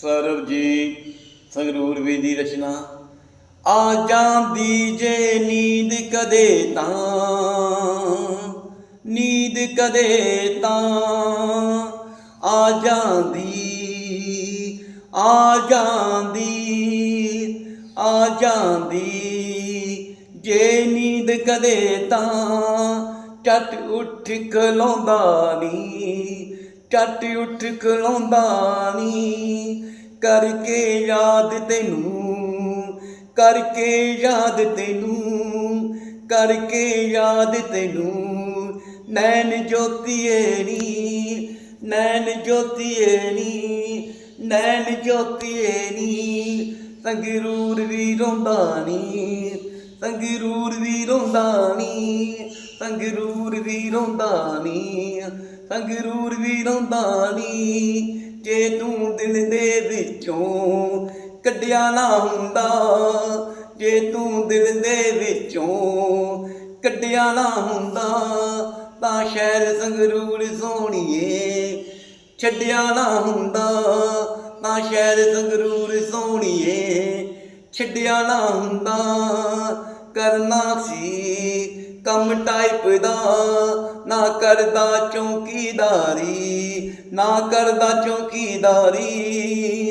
ਸਰਬ ਜੀ, ਸੰਗਰੂਰ ਵੀ ਦੀ ਰਚਨਾ। ਆ ਜਾਂਦੀ ਜੇ ਨੀਂਦ ਕਦੇ ਤਾਂ, ਨੀਂਦ ਕਦੇ ਤਾਂ। ਆ ਜਾਂਦੀ ਆ ਜਾਂਦੀ ਆ ਜਾਂਦੀ ਜੇ ਨੀਂਦ ਕਦੇ ਤਾਂ। ਚੱਟ ਉੱਠ ਖਲੋਂਦਾ ਨੀ ਚੱਟ ਉੱਠ ਖਲੋਂਦਾ ਨੀ। ਕਰਕੇ ਯਾਦ ਤੈਨੂੰ, ਕਰਕੇ ਯਾਦ ਤੈਨੂੰ, ਕਰਕੇ ਯਾਦ ਤੈਨੂੰ। ਨੈਣ ਜੋਤੀਏ ਨੀ, ਨੈਣ ਜੋਤੀਏ ਨੀ, ਨੈਣ ਜੋਤੀਏ ਨੀ। ਸੰਗਰੂਰ ਵੀ ਰੋਂਦਾ ਨੀ। ਸੰਗਰੂਰ ਵੀ ਰੋਂਦਾ ਨੀ ਸੰਗਰੂਰ ਵੀ ਰੋਂਦਾ ਨੀ ਸੰਗਰੂਰ ਵੀ ਰੋਂਦਾ ਨੀ। ਜੇ ਤੂੰ ਦਿਲ ਦੇ ਵਿੱਚੋਂ ਕੱਢਿਆ ਨਾ ਹੁੰਦਾ, ਜੇ ਤੂੰ ਦਿਲ ਦੇ ਵਿੱਚੋਂ ਕੱਢਿਆ ਨਾ ਹੁੰਦਾ, ਤਾਂ ਸ਼ਹਿਰ ਸੰਗਰੂਰ ਸੋਹਣੀਏ। ਛੱਡਿਆ ਨਾ ਹੁੰਦਾ, ਤਾਂ ਸ਼ਹਿਰ ਸੰਗਰੂਰ ਸੋਹਣੀਏ। ਛੱਡਿਆ ਨਾ ਹੁੰਦਾ ਕਰਨਾ ਸੀ। ਕੰਮ ਟਾਈਪ ਦਾ ਨਾ ਕਰਦਾ ਚੌਕੀਦਾਰੀ ਨਾ ਕਰਦਾ ਚੌਕੀਦਾਰੀ।